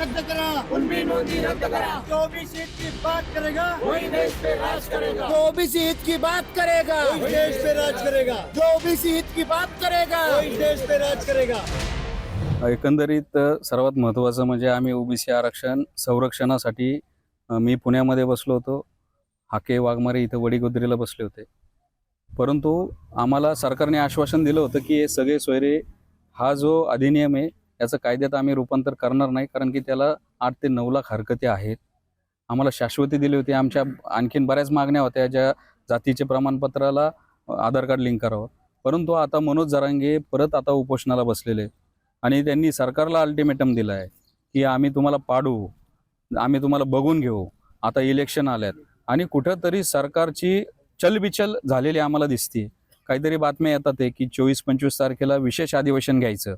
रद्द करा। उनकी नोंदी रद्द करा। जो भी सीट की बात करेगा वही देश पे राज करेगा। जो भी सीट की बात करेगा वही देश पे राज करेगा। जो भी सीट की बात करेगा। वही देश पे राज करेगा। एकंदरीत सर्वात महत्त्वाचं म्हणजे आम्ही ओबीसी आरक्षण संरक्षणासाठी मी पुण्यामध्ये बसलो होतो. हाके वाघमारे इथं वडीगोद्रीला बसले होते. परंतु आम्हाला सरकारने आश्वासन दिलं होतं की हे सगळे सोयरे हा जो अधिनियम आहे याचं कायद्यात आम्ही रूपांतर करणार नाही कारण की त्याला आठ ते नऊ लाख हरकती आहेत. आम्हाला शाश्वती दिली होती आमच्या आणखीन बऱ्याच मागण्या होत्या ज्या जातीचे प्रमाणपत्राला आधार कार्ड लिंक करावं. परंतु आता मनोज जरांगे परत आता उपोषणाला बसलेले आणि त्यांनी सरकारला अल्टिमेटम दिलं आहे की आम्ही तुम्हाला पाडू आम्ही तुम्हाला बघून घेऊ. आता इलेक्शन आल्यात. आणि कुठंतरी सरकारची चलबिचल झालेली आम्हाला दिसते काहीतरी बातम्या येतात आहे की चोवीस पंचवीस तारखेला विशेष अधिवेशन घ्यायचं.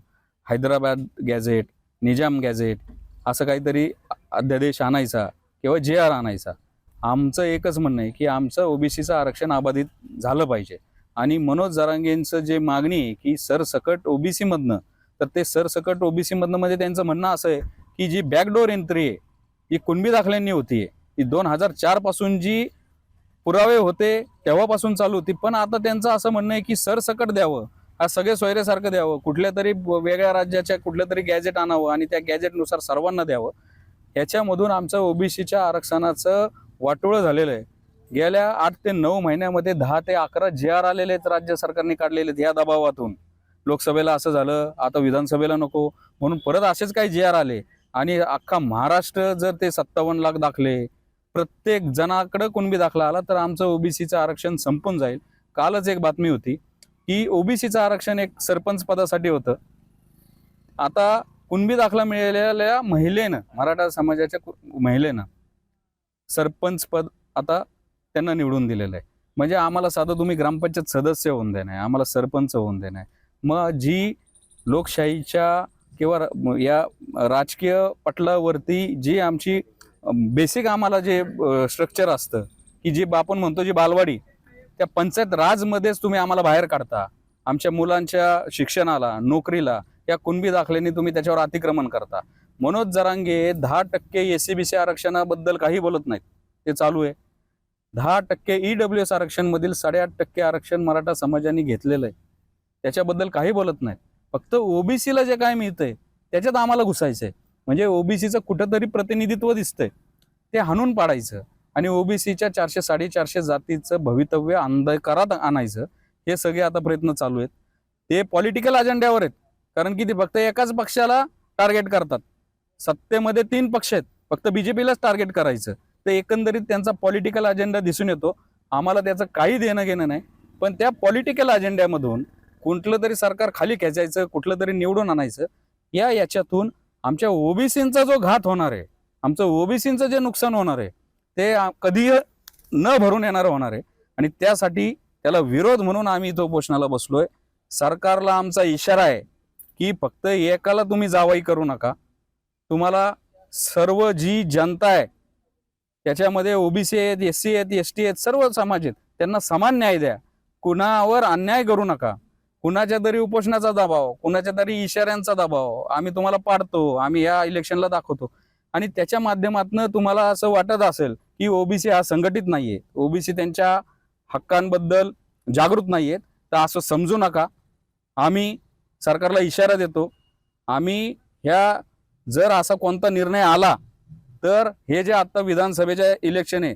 हैदराबाद गॅझेट निजाम गॅझेट असं काहीतरी अध्यादेश आणायचा किंवा जे आर आणायचा. आमचं एकच म्हणणं आहे की आमचं ओबीसीचं आरक्षण अबाधित झालं पाहिजे. आणि मनोज जरांगेंचं जे मागणी आहे की सरसकट ओबीसीमधनं तर ते सरसकट ओबीसीमधनं म्हणजे त्यांचं म्हणणं असं आहे की जी बॅकडोर एंट्री आहे ही कुणबी दाखल्यांनी होती ती दोन हजार चारपासून जी पुरावे होते तेव्हापासून चालू होती. पण आता त्यांचं असं म्हणणं आहे की सरसकट द्यावं. हा सगळे सोयरेसारखं द्यावं. कुठल्या तरी वेगळ्या राज्याच्या कुठल्या तरी गॅजेट आणावं आणि त्या गॅजेटनुसार सर्वांना द्यावं. ह्याच्यामधून आमचं ओबीसीच्या आरक्षणाचं वाटोळं झालेलं आहे. गेल्या आठ ते नऊ महिन्यामध्ये दहा ते अकरा जे आर आलेले आहेत राज्य सरकारने काढलेले आहेत या दबावातून. लोकसभेला असं झालं आता विधानसभेला नको. म्हणून परत असेच काही जे आर आले. आणि अख्खा महाराष्ट्र जर ते सत्तावन्न लाख दाखले प्रत्येक जणाकडं कुणबी दाखला आला तर आमचं ओबीसीचं आरक्षण संपून जाईल. कालच एक बातमी होती. की ओबीसीचं आरक्षण एक सरपंच पदासाठी होतं. आता कुणबी दाखला मिळालेल्या महिलेनं मराठा समाजाच्या महिलेनं सरपंच पद आता त्यांना निवडून दिलेलं आहे. म्हणजे आम्हाला साधं तुम्ही ग्रामपंचायत सदस्य होऊन देणार आम्हाला सरपंच होऊन देणार मग जी लोकशाहीच्या किंवा या राजकीय पटलावरती जी आमची बेसिक आम्हाला जे स्ट्रक्चर असतं की जे आपण म्हणतो जी बालवाडी त्या पंचायत राजमध्येच तुम्ही आम्हाला बाहेर काढता. आमच्या मुलांच्या शिक्षणाला नोकरीला या कुणबी दाखल्याने तुम्ही त्याच्यावर अतिक्रमण करता. मनोज जरांगे दहा टक्के एस सी बी सी आरक्षणाबद्दल काही बोलत नाहीत. ते चालू आहे. दहा टक्के ई डब्ल्यू एस आरक्षणमधील साडेआठ टक्के आरक्षण मराठा समाजाने घेतलेलं आहे. त्याच्याबद्दल काही बोलत नाहीत. फक्त ओबीसीला जे काय मिळतंय त्याच्यात आम्हाला घुसायचं आहे म्हणजे ओबीसीचं कुठंतरी प्रतिनिधित्व दिसतंय. ते हाणून पाडायचं. आणि ओबीसीच्या चारशे साडेचारशे जातीचं भवितव्य अंधकारात आणायचं हे सगळे आता प्रयत्न चालू आहेत. ते पॉलिटिकल अजेंड्यावर आहेत. कारण की ते फक्त एकाच पक्षाला टार्गेट करतात. सत्तेमध्ये तीन पक्ष आहेत. फक्त बीजेपीलाच टार्गेट करायचं. तर एकंदरीत त्यांचा पॉलिटिकल अजेंडा दिसून येतो. आम्हाला त्याचं काही देणं घेणं नाही. पण त्या पॉलिटिकल अजेंड्यामधून कुठलं तरी सरकार खाली खेचायचं कुठलं तरी निवडून आणायचं या याच्यातून आमच्या ओबीसींचा जो घात होणार आहे आमचं ओबीसींचं जे नुकसान होणार आहे ते कधी न भरून येणार होणार आहे. आणि त्यासाठी त्याला विरोध म्हणून आम्ही इथं उपोषणाला बसलोय. सरकारला आमचा इशारा आहे की फक्त एकाला तुम्ही जावाई करू नका. तुम्हाला सर्व जी जनता आहे त्याच्यामध्ये ओबीसी आहेत एस सी आहेत एस टी आहेत सर्व समाज आहेत त्यांना समान न्याय द्या. कुणावर अन्याय करू नका. कुणाच्या तरी उपोषणाचा दबाव कुणाच्या तरी इशाऱ्यांचा दबाव आम्ही तुम्हाला पाडतो आम्ही या इलेक्शनला दाखवतो. आणि त्याच्या माध्यमातून तुम्हाला असं वाटत असेल की ओबीसी हा संघटित नाहीये. ओबीसी त्यांच्या हक्कांबद्दल जागृत नाहीयेत. तर असं समजू नका. आम्ही सरकारला इशारा देतो. आम्ही ह्या जर असा कोणता निर्णय आला तर हे जे आता विधानसभेचे इलेक्शन आहे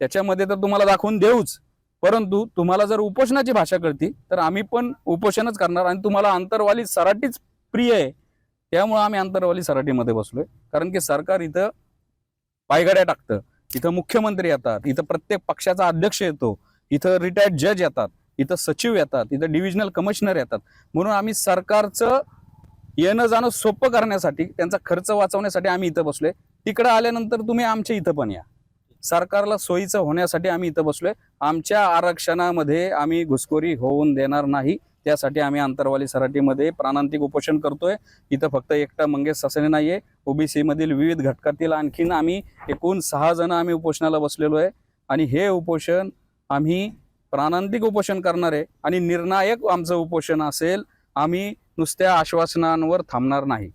त्याच्यामध्ये तर तुम्हाला दाखवून देऊच. परंतु तुम्हाला जर उपोषणाची भाषा कळती तर आम्ही पण उपोषणच करणार आणि तुम्हाला अंतरवाली सराटीच प्रिय आहे. त्यामुळं आम्ही अंतरवाली सराटीमध्ये बसलोय. कारण की सरकार इथं पायघड्या टाकतं. इथं मुख्यमंत्री येतात. इथं प्रत्येक पक्षाचा अध्यक्ष येतो. इथं रिटायर्ड जज येतात. इथं सचिव येतात. इथं डिव्हिजनल कमिशनर येतात. म्हणून आम्ही सरकारचं येणं जाणं सोपं करण्यासाठी त्यांचा खर्च वाचवण्यासाठी आम्ही इथं बसलोय. तिकडं आल्यानंतर तुम्ही आमच्या इथं पण या. सरकारला सोयीचं होण्यासाठी आम्ही इथं बसलोय. आमच्या आरक्षणामध्ये आम्ही घुसखोरी होऊन देणार नाही. त्यासाठी आम्ही आंतरवाली सराटीमध्ये प्राणांतिक उपोषण करतोय. इथं फक्त एकटा मंगेश ससाने नाही आहे ओबीसीमधील विविध घटकातील आणखीन आम्ही एकूण सहा जण आम्ही उपोषणाला बसलेलो आहे. आणि हे उपोषण आम्ही प्राणांतिक उपोषण करणार आहे आणि निर्णायक आमचं उपोषण असेल आम्ही नुसत्या आश्वासनांवर थांबणार नाही.